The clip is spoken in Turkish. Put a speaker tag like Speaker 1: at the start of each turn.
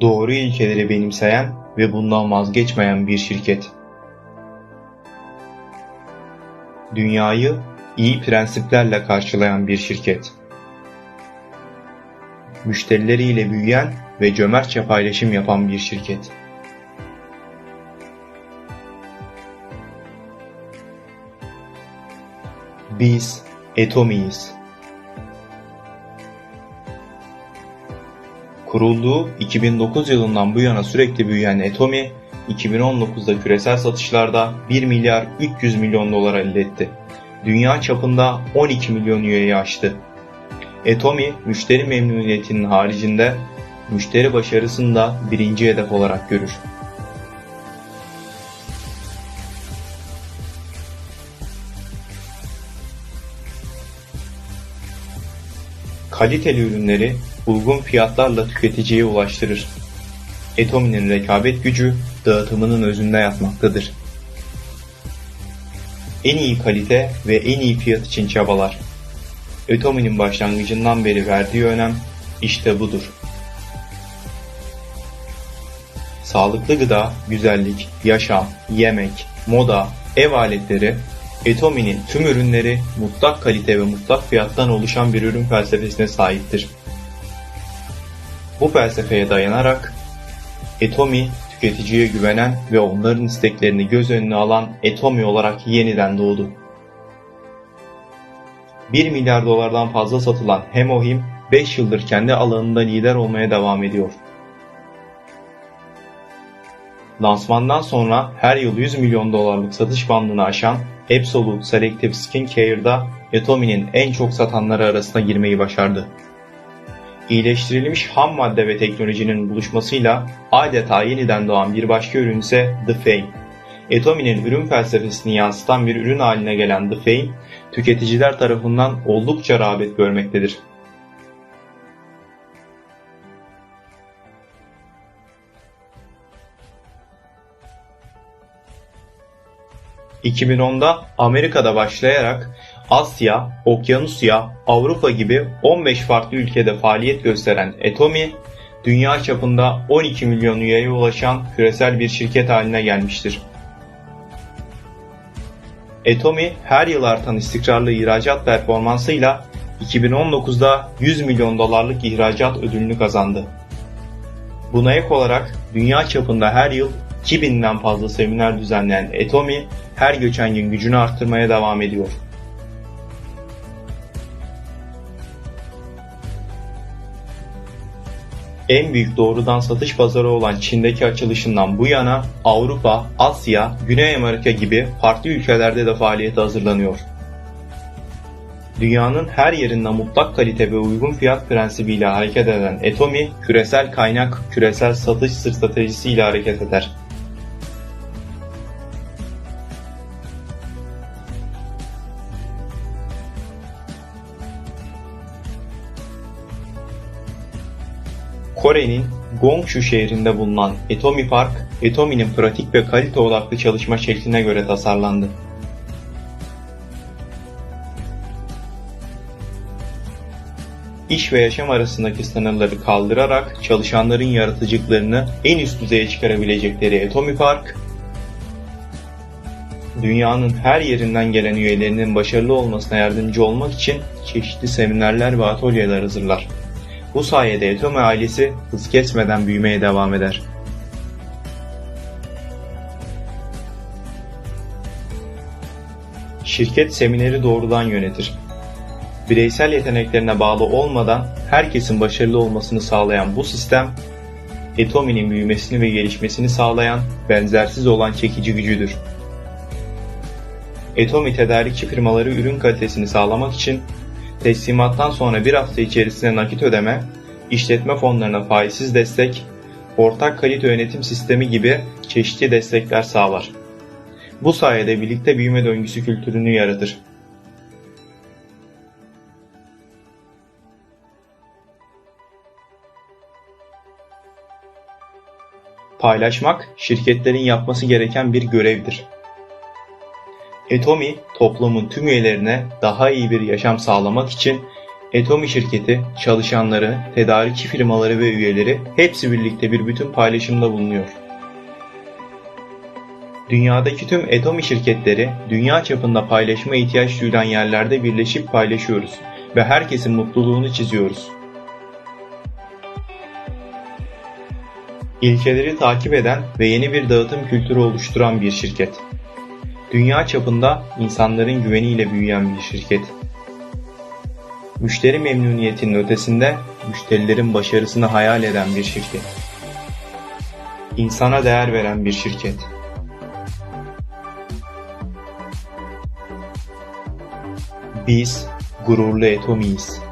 Speaker 1: doğru ilkeleri benimseyen ve bundan vazgeçmeyen bir şirket. Dünyayı iyi prensiplerle karşılayan bir şirket. Müşterileriyle büyüyen ve cömertçe paylaşım yapan bir şirket. Biz Etomi'yiz. Kurulduğu 2009 yılından bu yana sürekli büyüyen Etomi, 2019'da küresel satışlarda 1 milyar 300 milyon dolar elde etti. Dünya çapında 12 milyon üyeyi aştı. Etomi, müşteri memnuniyetinin haricinde müşteri başarısını da birinci hedef olarak görür. Kaliteli ürünleri uygun fiyatlarla tüketiciye ulaştırır. Etomi'nin rekabet gücü dağıtımının özünde yatmaktadır. En iyi kalite ve en iyi fiyat için çabalar. Etomi'nin başlangıcından beri verdiği önem işte budur. Sağlıklı gıda, güzellik, yaşam, yemek, moda, ev aletleri, Etomi'nin tüm ürünleri mutlak kalite ve mutlak fiyattan oluşan bir ürün felsefesine sahiptir. Bu felsefeye dayanarak Etomi tüketiciye güvenen ve onların isteklerini göz önüne alan Etomi olarak yeniden doğdu. 1 milyar dolardan fazla satılan Hemohim 5 yıldır kendi alanında lider olmaya devam ediyor. Lansmandan sonra her yıl 100 milyon dolarlık satış bandını aşan Absolute Selective Skincare'da Etomi'nin en çok satanları arasına girmeyi başardı. İyileştirilmiş ham madde ve teknolojinin buluşmasıyla adeta yeniden doğan bir başka ürün ise The Fame. Etomi'nin ürün felsefesini yansıtan bir ürün haline gelen The Fame, tüketiciler tarafından oldukça rağbet görmektedir. ...2010'da Amerika'da başlayarak Asya, Okyanusya, Avrupa gibi 15 farklı ülkede faaliyet gösteren Etomi, dünya çapında 12 milyon üyeye ulaşan küresel bir şirket haline gelmiştir. Etomi her yıl artan istikrarlı ihracat performansıyla 2019'da 100 milyon dolarlık ihracat ödülünü kazandı. Buna ek olarak dünya çapında her yıl 2000'den fazla seminer düzenleyen Etomi her geçen gün gücünü arttırmaya devam ediyor. En büyük doğrudan satış pazarı olan Çin'deki açılışından bu yana Avrupa, Asya, Güney Amerika gibi farklı ülkelerde de faaliyete hazırlanıyor. Dünyanın her yerinde mutlak kalite ve uygun fiyat prensibiyle hareket eden Etomi, küresel kaynak, küresel satış stratejisiyle hareket eder. Kore'nin Gongsu şehrinde bulunan Etomi Park, Etomi'nin pratik ve kalite odaklı çalışma şekline göre tasarlandı. İş ve yaşam arasındaki sınırları kaldırarak çalışanların yaratıcılıklarını en üst düzeye çıkarabilecekleri Etomi Park, dünyanın her yerinden gelen üyelerinin başarılı olmasına yardımcı olmak için çeşitli seminerler ve atölyeler hazırlar. Bu sayede Etomi ailesi hız kesmeden büyümeye devam eder. Şirket semineri doğrudan yönetir. Bireysel yeteneklerine bağlı olmadan herkesin başarılı olmasını sağlayan bu sistem, Etomi'nin büyümesini ve gelişmesini sağlayan benzersiz olan çekici gücüdür. Etomi tedarikçi firmaları ürün kalitesini sağlamak için teslimattan sonra bir hafta içerisinde nakit ödeme, işletme fonlarına faizsiz destek, ortak kalite yönetim sistemi gibi çeşitli destekler sağlar. Bu sayede birlikte büyüme döngüsü kültürünü yaratır. Paylaşmak şirketlerin yapması gereken bir görevdir. Etomi, toplumun tüm üyelerine daha iyi bir yaşam sağlamak için Etomi şirketi, çalışanları, tedarikçi firmaları ve üyeleri hepsi birlikte bir bütün paylaşımda bulunuyor. Dünyadaki tüm Etomi şirketleri dünya çapında paylaşma ihtiyaç duyulan yerlerde birleşip paylaşıyoruz ve herkesin mutluluğunu çiziyoruz. İlkeleri takip eden ve yeni bir dağıtım kültürü oluşturan bir şirket. Dünya çapında insanların güveniyle büyüyen bir şirket. Müşteri memnuniyetinin ötesinde müşterilerin başarısını hayal eden bir şirket. İnsana değer veren bir şirket. Biz gururlu Etomi'yiz.